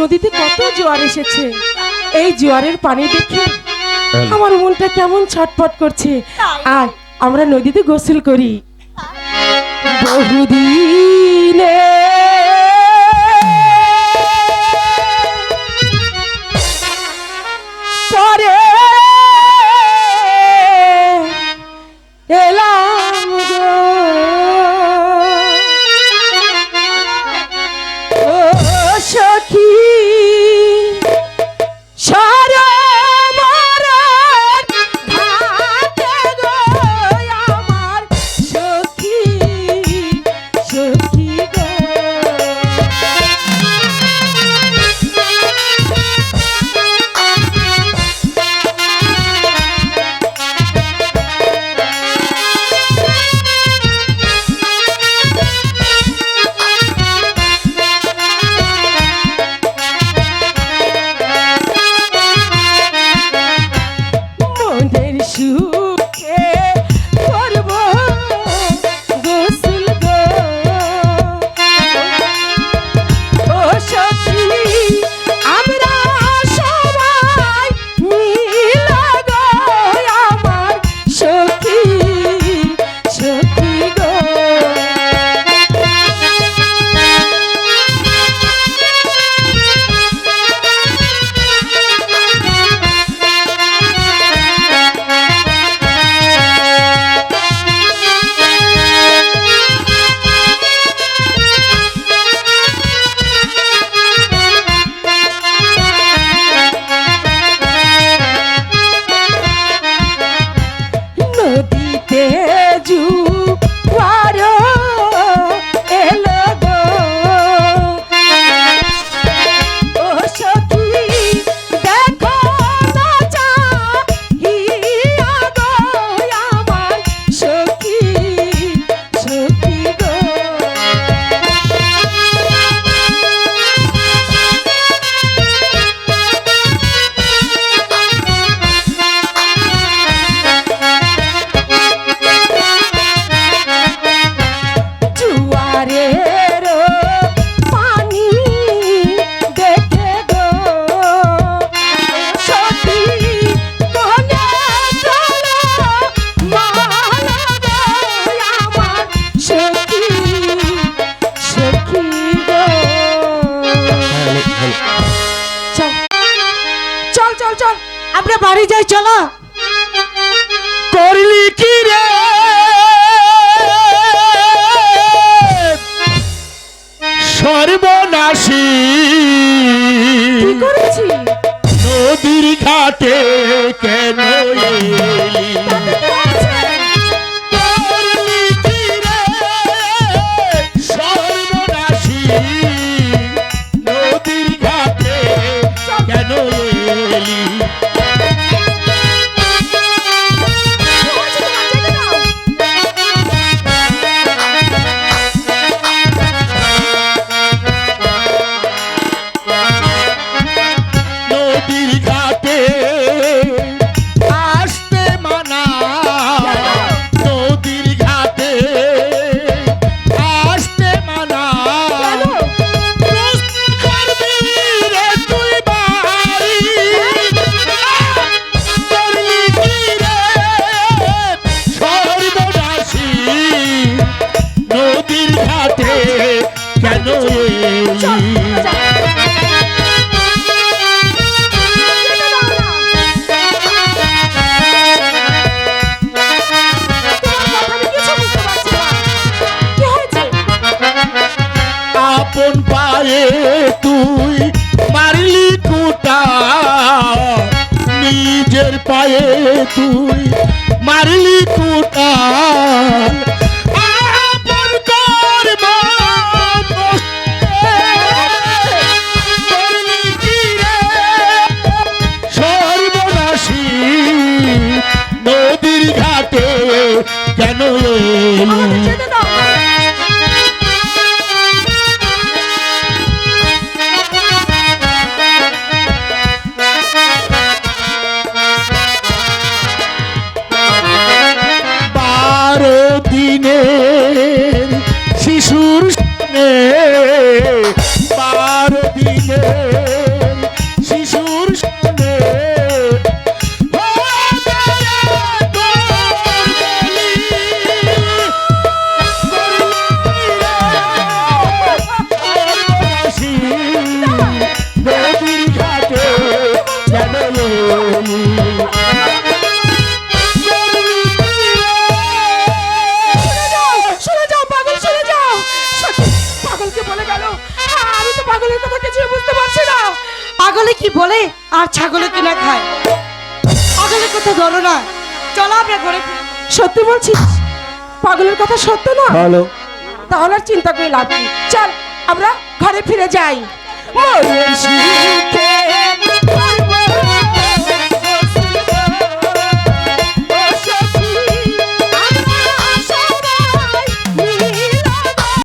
নদীতে কত জোয়ার এসেছে। এই জোয়ারের পানি দেখে। আমার মনটা কেমন ছটফট করছে। আর আমরা নদীতে গোসল করি। বহুদিনে চল চল। আমরা বাড়ি যাই চলো। করলি কি রে? সর্বনাশী। কি করেছি? নদীর ঘাটে কেন নদীর ঘাটে আসতে মানা। নদীর ঘাটে আসতে মানা। তুই বাড়ি। সর্বনাশী। নদীর ঘাটে কেন তুই মারলি কুটা পাগলের কথা কিছু বুঝতে পারছি না। পাগলে কি বলে? আর ছাগলে কি না খায়? পাগলের কথা ধরো না। চলো আমরা ঘরে সত্যি বলছি পাগলের কথা সত্য না? হ্যালো তাহলে আর চিন্তা করে লাভ কি চল আমরা ঘরে ফিরে যাই। মরে